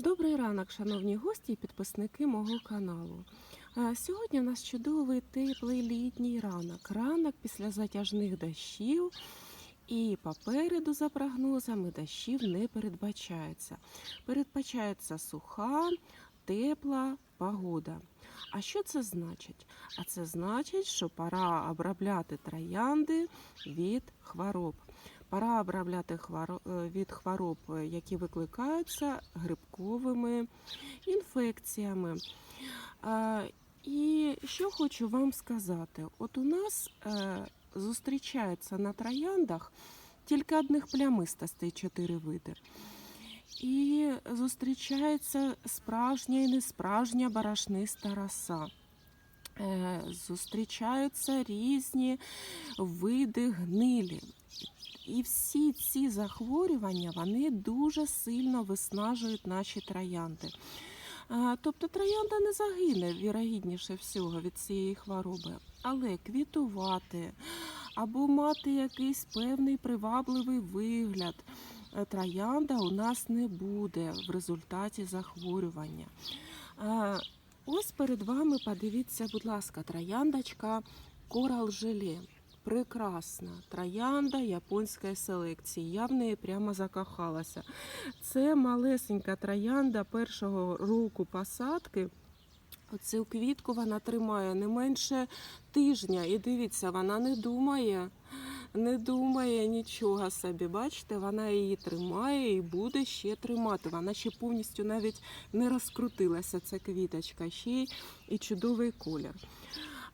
Добрий ранок, шановні гості і підписники мого каналу. Е, Сьогодні у нас чудовий теплий літній ранок. Ранок після затяжних дощів. І попереду, за прогнозами, дощів не передбачається. Передбачається суха, тепла погода. А що це значить? А це значить, що пора обробляти троянди від хвороб. Пора обробляти хворо- е, від хвороб, е, які викликаються грибковими інфекціями. І що хочу вам сказати: от у нас е, зустрічається на трояндах тільки одних плямистостей чотири види. І зустрічається справжня і несправжня барашниста роса. Е, Зустрічаються різні види гнилі. І всі ці захворювання вони дуже сильно виснажують наші троянди. Тобто троянда не загине вірогідніше всього від цієї хвороби, але квітувати або мати якийсь певний привабливий вигляд. е, Троянда у нас не буде в результаті захворювання. Ось перед вами подивіться, будь ласка, трояндочка Корал Желе. Прекрасна троянда японської селекції. Я в неї прямо закохалася. Це малесенька троянда першого року посадки. Оцю квітку вона тримає не менше тижня. І дивіться, вона не думає, не думає нічого собі. Бачите, вона її тримає і буде ще тримати. Вона ще повністю навіть не розкрутилася, ця квіточка, ще і чудовий колір.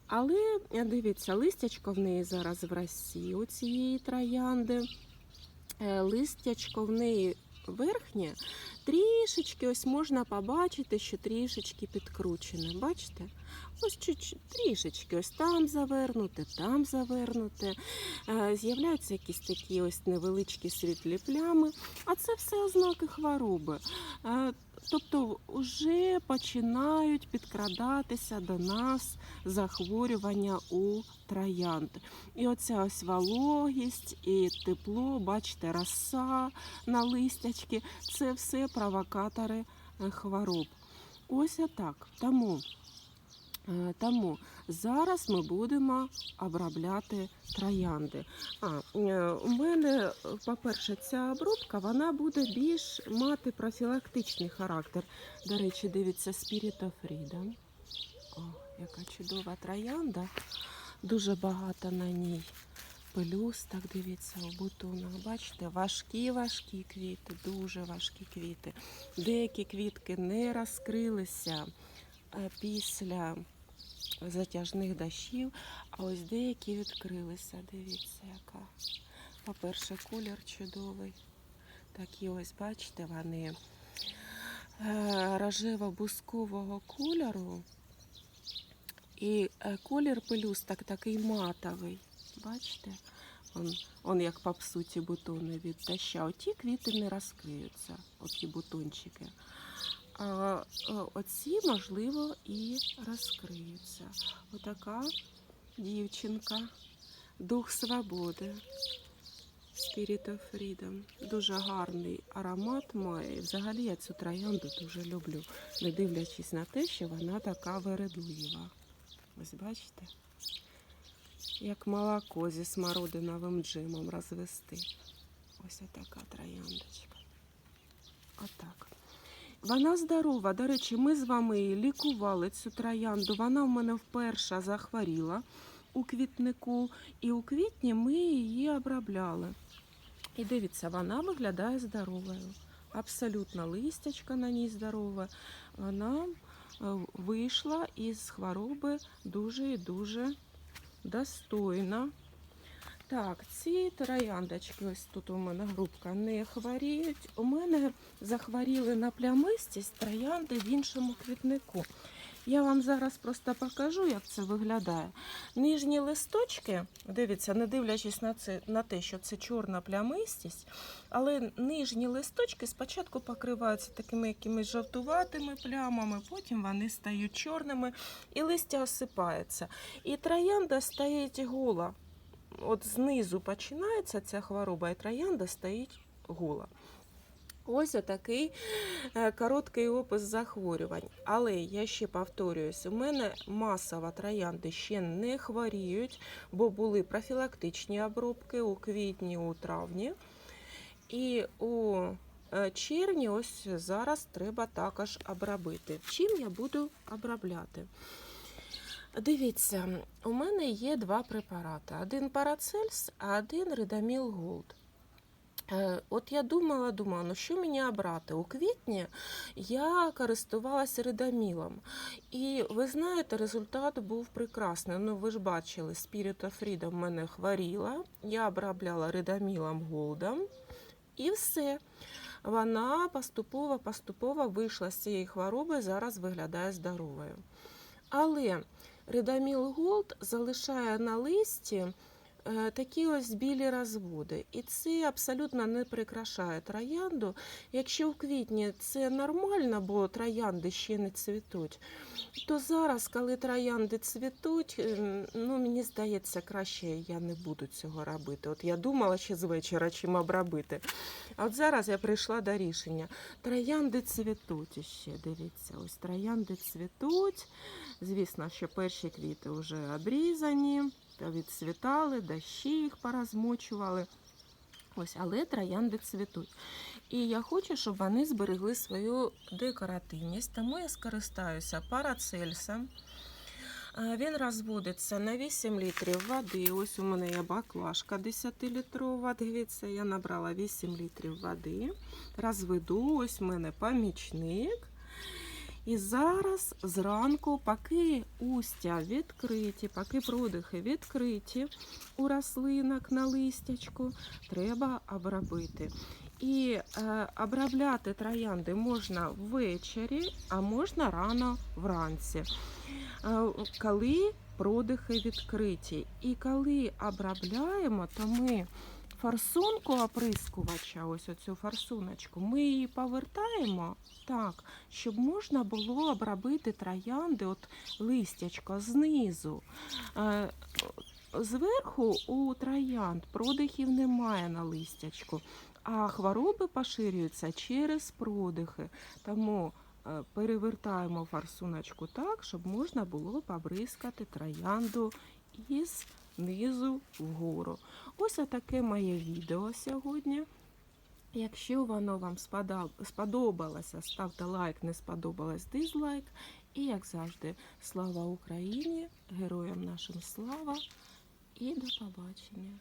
Але дивіться, листячко в неї зараз в росі у цієї троянди. Е, Листячко в неї верхнє, трішечки ось можна побачити, що трішечки підкручене. Бачите? Ось трішечки, ось там завернуте, там завернуте. Е, З'являються якісь такі ось невеличкі світлі плями, а це все ознаки хвороби. Тобто вже починають підкрадатися до нас захворювання у троянд. І оця ось вологість і тепло, бачите, роса на листячки це все провокатори е, хвороб. Ось отак. Тому, тому зараз ми будемо обробляти троянди. А, е, у мене, е, по-перше, ця обробка вона буде більш мати профілактичний характер. До речі, дивіться, Spirit of Freedom. О, яка чудова троянда. Дуже багато на ній пелюсток, дивіться, у бутонах. Бачите, важкі, важкі квіти, дуже важкі квіти. Деякі квітки не розкрилися е, після затяжних дощів, а ось деякі відкрилися. Дивіться, яка. По-перше, колір чудовий. Такі ось, бачите, вони е, рожево-бускового кольору. І е, колір пелюсток такий матовий. Бачите? Он, он як попсуті бутони від доща. Оті квіти не розкриються, оті бутончики. Е, оці, можливо, і розкриються. Отака дівчинка, дух свободи. Spirit of Freedom. Дуже гарний аромат має. Взагалі я цю троянду дуже люблю, не дивлячись на те, що вона така вередлива. Ось бачите? Як молоко зі смородиновим джемом розвести. Ось така трояндочка. Отак. Вона здорова. До речі, ми з вами лікували цю троянду. Вона в мене вперше захворіла у квітнику, і у квітні ми її обробляли. І дивіться, вона виглядає здоровою. Абсолютно листячка на ній здорова. Вона е, вийшла із хвороби дуже і дуже достойно. Так, ці трояндочки, ось тут у мене грубка, не хворіють. У мене захворіли на плямистість троянди в іншому квітнику. Я вам зараз просто покажу, як це виглядає. Нижні листочки, дивіться, не дивлячись на це на те, що це чорна плямистість, але нижні листочки спочатку покриваються такими якимись жовтуватими плямами, потім вони стають чорними і листя осипається. І троянда стоїть гола. От знизу починається ця хвороба, і троянда стоїть гола. Ось отакий е, короткий опис захворювань. Але я ще повторююсь, у мене масово троянди ще не хворіють, бо були профілактичні обробки у квітні, у травні. І у е, червні, ось зараз треба також обробити. Чим я буду обробляти? Дивіться, у мене є два препарати: один Парацельс, а один Редаміл Голд. Е, От я думала, думала, ну що мені обрати? У квітні я користувалася редамілом. І ви знаєте, результат був прекрасний. Ну, ви ж бачили, Spirit of Freedom в мене хворіла. Я обробляла редамілом голдом. І все. Вона поступово-поступово вийшла з цієї хвороби, зараз виглядає здоровою. Але Редаміл Голд залишає на листі такі ось білі розводи. І це абсолютно не прикрашає троянду. Якщо в квітні це нормально, бо троянди ще не цвітуть, то зараз, коли троянди цвітуть, ем, ну мені здається, краще я не буду цього робити. От я думала ще з вечора, чим обробити. А от зараз я прийшла до рішення. Троянди цвітуть іще. Дивіться, ось троянди цвітуть. Звісно, що перші квіти вже обрізані, відцвітали, дощі їх порозмочували. Ось, але троянди цвітуть. І я хочу, щоб вони зберегли свою декоративність, тому я скористаюся парацельсом. Він розводиться на 8 літрів води. Ось у мене є баклажка 10-літрова. Дивіться, я набрала 8 літрів води. Розведу, ось у мене помічник. І зараз зранку, поки устя відкриті, поки продихи відкриті у рослинок на листячку, треба обробити. І е, обробляти троянди можна ввечері, а можна рано вранці, е, коли продихи відкриті. І коли обробляємо, то ми форсунку оприскувача, ось оцю форсуночку, ми її повертаємо так, щоб можна було обробити троянди, от листячко знизу. Е, Зверху у троянд продихів немає на листячку, а хвороби поширюються через продихи. Тому е, перевертаємо форсуночку так, щоб можна було побризкати троянду із низу вгору. Ось таке моє відео сьогодні. Якщо воно вам сподобалося, ставте лайк, не сподобалось дизлайк. І, як завжди, слава Україні, героям нашим слава і до побачення.